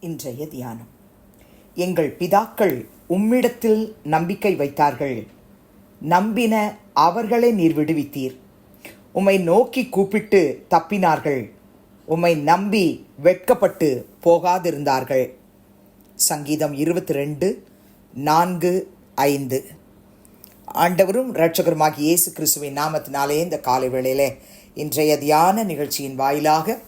இன்றைய தியானம். எங்கள் பிதாக்கள் உம்மிடத்தில் நம்பிக்கை வைத்தார்கள். நம்பின அவர்களே நீர் விடுவித்தீர். உம்மை நோக்கி கூப்பிட்டு தப்பினார்கள். உம்மை நம்பி வெட்கப்பட்டு போகாதிருந்தார்கள். சங்கீதம் இருபத்தி ரெண்டு நான்கு ஐந்து. ஆண்டவரும் இரட்சகருமாகி இயேசு கிறிஸ்துவின் நாமத்தினாலே இந்த காலை வேளையிலே இன்றைய தியான நிகழ்ச்சியின் வாயிலாக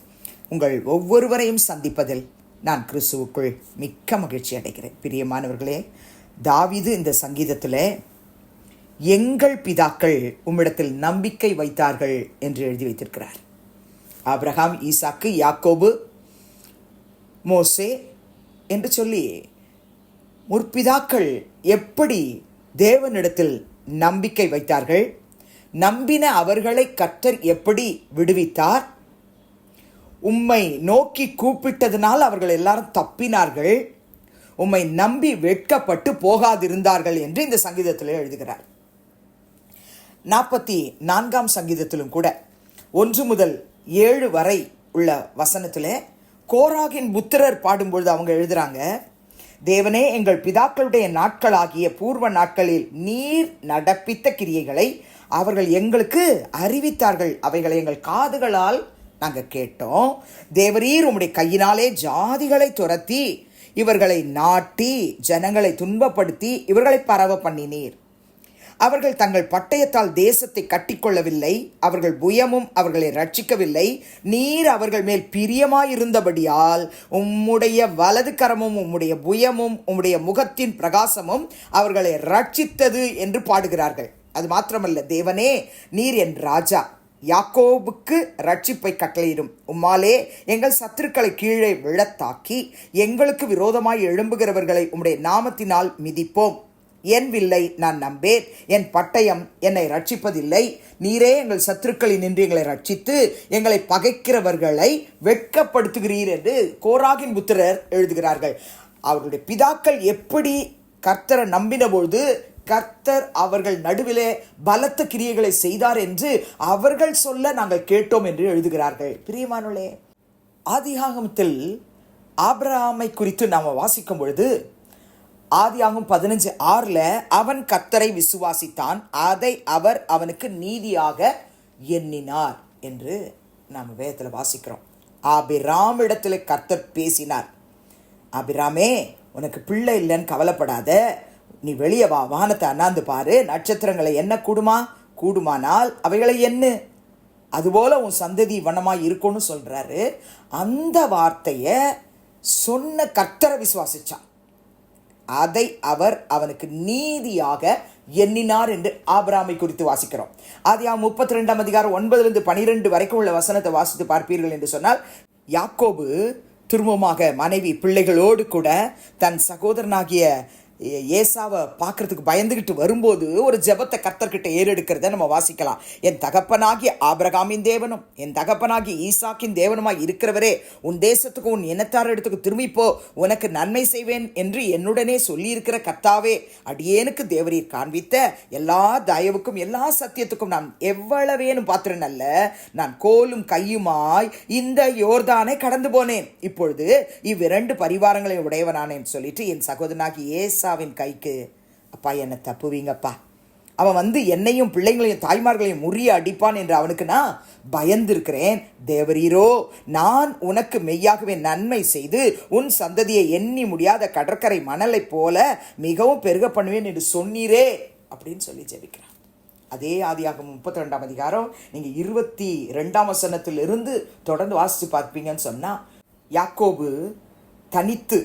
உங்கள் ஒவ்வொருவரையும் சந்திப்பதில் நான் கிறிஸ்துவுக்குள் மிக்க மகிழ்ச்சி அடைகிறேன். பிரியமானவர்களே தாவீது இந்த சங்கீதத்தில் எங்கள் பிதாக்கள் உம்மிடத்தில் நம்பிக்கை வைத்தார்கள் என்று எழுதி வைத்திருக்கிறார். ஆப்ரஹாம் ஈசாக்கு யாக்கோபு மோசே என்று சொல்லி முற்பிதாக்கள் எப்படி தேவனிடத்தில் நம்பிக்கை வைத்தார்கள்? நம்பின அவர்களை கர்த்தர் எப்படி விடுவித்தார்? உம்மை நோக்கி கூப்பிட்டதனால் அவர்கள் எல்லாரும் தப்பினார்கள். உம்மை நம்பி வெட்கப்பட்டு போகாதிருந்தார்கள் என்று இந்த சங்கீதத்தில் எழுதுகிறார். நாற்பத்தி நான்காம் சங்கீதத்திலும் கூட ஒன்று முதல் ஏழு வரை உள்ள வசனத்தில் கோராகின் புத்திரர் பாடும்பொழுது அவங்க எழுதுறாங்க தேவனே எங்கள் பிதாக்களுடைய நாட்களாகிய பூர்வ நாட்களில் நீர் நடப்பித்த கிரியைகளை அவர்கள் எங்களுக்கு அறிவித்தார்கள். அவைகளை எங்கள் காதுகளால் நாங்கள் கேட்டோம் தேவரீர் உம்முடைய கையினாலே ஜாதிகளை துரத்தி இவர்களை நாட்டி ஜனங்களை துன்பப்படுத்தி இவர்களை பரவ பண்ணினீர். அவர்கள் தங்கள் பட்டயத்தால் தேசத்தை கட்டிக்கொள்ளவில்லை அவர்கள் புயமும் அவர்களை ரட்சிக்கவில்லை நீர் அவர்கள் மேல் பிரியமாயிருந்தபடியால் உம்முடைய வலது கரமும் உம்முடைய புயமும் உம்முடைய முகத்தின் பிரகாசமும் அவர்களை ரட்சித்தது என்று பாடுகிறார்கள். அது மாத்திரமல்ல தேவனே நீர் என் ராஜா. யாக்கோபுக்கு ரட்சிப்பை கட்டளையிடும். உம்மாலே எங்கள் சத்துருக்களை கீழே விழத்தாக்கி எங்களுக்கு விரோதமாய் எழும்புகிறவர்களை உம்முடைய நாமத்தினால் மிதிப்போம். என் வில்லை நான் நம்பேன். என் பட்டயம் என்னை ரட்சிப்பதில்லை நீரே எங்கள் சத்துருக்களில் நின்று எங்களை ரட்சித்து எங்களை பகைக்கிறவர்களை வெட்கப்படுத்துகிறீர் என்று கோராகின் புத்திரர் எழுதுகிறார்கள். அவருடைய பிதாக்கள் எப்படி கர்த்தரை நம்பின பொழுது கர்த்தர் அவர்கள் நடுவிலே பலத்த கிரியைகளை செய்தார் என்று அவர்கள் சொல்ல நாங்கள் கேட்டோம் என்று எழுதுகிறார்கள். பிரியமானுளே ஆதியாகமத்தில் ஆபிரகாமை குறித்து நாம் வாசிக்கும் பொழுது ஆதியாகும் பதினஞ்சு ஆறில் அவன் கர்த்தரை விசுவாசித்தான் அதை அவர் அவனுக்கு நீதியாக எண்ணினார் என்று நாம் வேதத்தில் வாசிக்கிறோம். ஆபிராம் இடத்துல கர்த்தர் பேசினார். ஆபிராமே உனக்கு பிள்ளை இல்லைன்னு கவலைப்படாத நீ வெளியே வா வானத்தை அண்ணாந்து பாரு நட்சத்திரங்களை என்ன கூடுமா? கூடுமானால் அவைகளை என்ன? அதுபோல உன் சந்ததி வண்ணமாக இருக்கும்னு சொல்கிறாரு அந்த வார்த்தையை சொன்ன கர்த்தரை விசுவாசிச்சான். அதை அவர் அவனுக்கு நீதியாக எண்ணினார் என்று ஆபிராமை குறித்து வாசிக்கிறோம். ஆதியா முப்பத்தி ரெண்டாம் அதிகாரம் ஒன்பதுலேருந்து பனிரெண்டு வரைக்கும் உள்ள வசனத்தை வாசித்து பார்ப்பீர்கள் என்று சொன்னால் யாக்கோபு திரும்பமாக மனைவி பிள்ளைகளோடு கூட தன் சகோதரனாகிய ஏசாவை பார்க்கறதுக்கு பயந்துகிட்டு வரும்போது ஒரு ஜெபத்தை கர்த்தர்கிட்ட ஏறெடுக்கிறத நம்ம வாசிக்கலாம். என் தகப்பனாகி ஆபிரகாமின் தேவனும் என் தகப்பனாகி ஈசாக்கின் தேவனுமாய் இருக்கிறவரே உன் தேசத்துக்கு உன் இனத்தார் இடத்துக்கு திரும்பிப்போ உனக்கு நன்மை செய்வேன் என்று என்னுடனே சொல்லியிருக்கிற கர்த்தாவே அடியேனுக்கு தேவரீர் காண்பித்த எல்லா தயவுக்கும் எல்லா சத்தியத்துக்கும் நான் எவ்வளவேனும் பாத்திரன் அல்ல நான் கோலும் கையுமாய் இந்த யோர்தானை கடந்து போனேன். இப்பொழுது இவ்விரண்டு பரிவாரங்களை உடையவனானேன் சொல்லிட்டு என் சகோதரனாகி ஏசா ஏசாவின் கைக்கு அப்பா என்னை தப்புவீங்கப்பா. அவன் வந்து என்னையும் பிள்ளைங்களையும் தாய்மார்களையும் முறிய அடிப்பான் என்று அவனுக்கு நான் பயந்திருக்கிறேன். தேவரீரோ நான் உனக்கு மெய்யாகவே நன்மை செய்து உன் சந்ததியை எண்ணி முடியாத கடற்கரை மணலை போல மிகவும் பெருக பண்ணுவேன் என்று சொன்னீரே அப்படின்னு சொல்லி ஜெபிக்கிறான். அதே ஆதியாக முப்பத்தி ரெண்டாம் அதிகாரம் நீங்கள் இருபத்தி ரெண்டாம் வசனத்திலிருந்து தொடர்ந்து வாசித்து பார்ப்பீங்கன்னு சொன்னால் யாக்கோபு தனித்து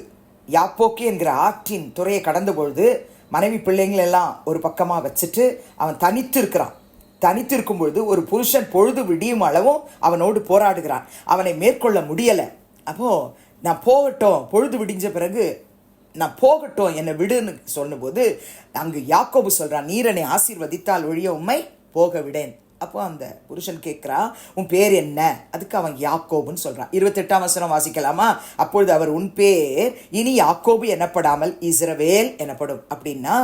யாப்போக்கே என்கிற ஆற்றின் துறையை கடந்த பொழுது மனைவி பிள்ளைங்களெல்லாம் ஒரு பக்கமாக வச்சுட்டு அவன் தனித்து இருக்கிறான். தனித்து இருக்கும் பொழுது ஒரு புருஷன் பொழுது விடியும் அளவும் அவனோடு போராடுகிறான். அவனை மேற்கொள்ள முடியலை. அப்போது நான் போகட்டும் பொழுது விடிஞ்ச பிறகு நான் போகட்டும் என்னை விடுன்னு சொன்னபோது அங்கு யாக்கோபு சொல்கிறான் நீரனை ஆசீர்வதித்தால் ஒழிய உண்மை போக விடேன். அப்போ அந்த புருஷன் கேட்குறா உன் பேர் என்ன? அதுக்கு அவன் யாக்கோபுன்னு சொல்கிறான் இருபத்தெட்டாம் வசனம் வாசிக்கலாமா? அப்பொழுது அவர் உன் பேர் இனி யாக்கோபு எனப்படாமல் இஸ்ரவேல் எனப்படும். அப்படின்னா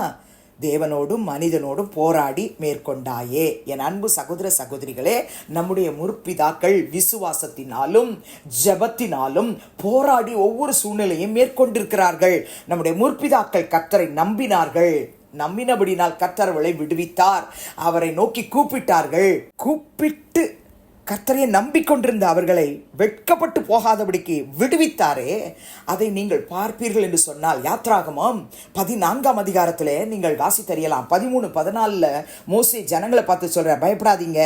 தேவனோடும் மனிதனோடும் போராடி மேற்கொண்டாயே. என் அன்பு சகோதர சகோதரிகளே நம்முடைய முற்பிதாக்கள் விசுவாசத்தினாலும் ஜெபத்தினாலும் போராடி ஒவ்வொரு சூழ்நிலையும் மேற்கொண்டிருக்கிறார்கள். நம்முடைய முற்பிதாக்கள் கத்தரை நம்பினார்கள். நம்பினபடினால் கர்த்தர் அவளை விடுவித்தார். அவரை நோக்கி கூப்பிட்டார்கள். கூப்பிட்டு கத்தரையை நம்பிக்கொண்டிருந்த அவர்களை வெட்கப்பட்டு போகாதபடிக்கு விடுவித்தாரே. அதை நீங்கள் பார்ப்பீர்கள் என்று சொன்னால் யாத்ராகமம் பதினான்காம் அதிகாரத்தில் நீங்கள் வாசித்தறியலாம். பதிமூணு பதினாலில் மோசே ஜனங்களை பார்த்து சொல்கிற பயப்படாதீங்க.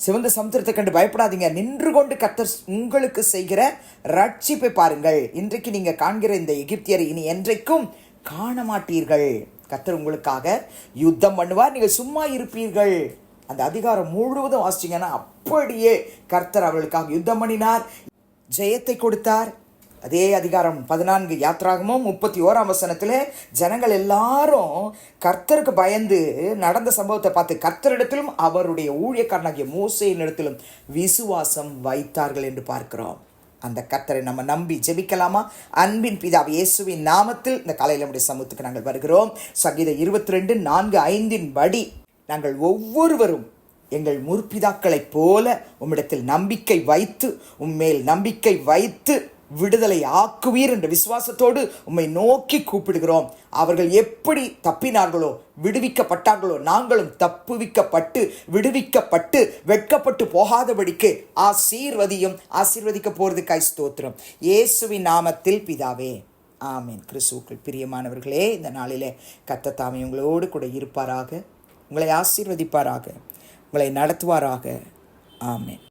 சிவந்த சமுத்திரத்தை கண்டு பயப்படாதீங்க. நின்று கொண்டு கத்தர் உங்களுக்கு செய்கிற ரட்சிப்பை பாருங்கள். இன்றைக்கு நீங்கள் காண்கிற இந்த எகிப்தியரை இனி என்றைக்கும் காண மாட்டீர்கள் கர்த்தர் உங்களுக்காக யுத்தம் பண்ணுவார். நீங்கள் சும்மா இருப்பீர்கள். அந்த அதிகாரம் முழுவதும் வாசிச்சீங்கன்னா அப்படியே கர்த்தர் அவர்களுக்காக யுத்தம் பண்ணினார். ஜெயத்தை கொடுத்தார். அதே அதிகாரம் பதினான்கு யாத்ராகமும் முப்பத்தி ஓராம் வசனத்தில் ஜனங்கள் எல்லாரும் கர்த்தருக்கு பயந்து நடந்த சம்பவத்தை பார்த்து கர்த்தரிடத்திலும் அவருடைய ஊழியக்காரனாகிய மூசையின் இடத்திலும் விசுவாசம் வைத்தார்கள் என்று பார்க்கிறோம். அந்த கத்தரை நம்ம நம்பி ஜெபிக்கலாமா? அன்பின் பிதா இயேசுவின் நாமத்தில் இந்த காலையில் நம்முடைய சமூகத்துக்கு நாங்கள் வருகிறோம். சங்கீத இருபத்தி ரெண்டு நான்கு ஐந்தின் படி நாங்கள் ஒவ்வொருவரும் எங்கள் முற்பிதாக்களைப் போல உம்மிடத்தில் நம்பிக்கை வைத்து உம்மேல் நம்பிக்கை வைத்து விடுதலை ஆக்குவீர் என்ற விசுவாசத்தோடு உம்மை நோக்கி கூப்பிடுகிறோம். அவர்கள் எப்படி தப்பினார்களோ விடுவிக்கப்பட்டார்களோ நாங்களும் தப்புவிக்கப்பட்டு விடுவிக்கப்பட்டு வெட்கப்பட்டு போகாதபடிக்கு ஆசீர்வதியும் ஆசீர்வதிக்க போறதுக்காய் ஸ்தோத்திரம். இயேசுவின் நாமத்தில் பிதாவே ஆமீன். கிறிஸ்துக்கள் பிரியமானவர்களே இந்த நாளிலே கத்தத்தாமே உங்களோடு கூட இருப்பாராக. உங்களை ஆசீர்வதிப்பாராக. உங்களை நடத்துவாராக. ஆமேன்.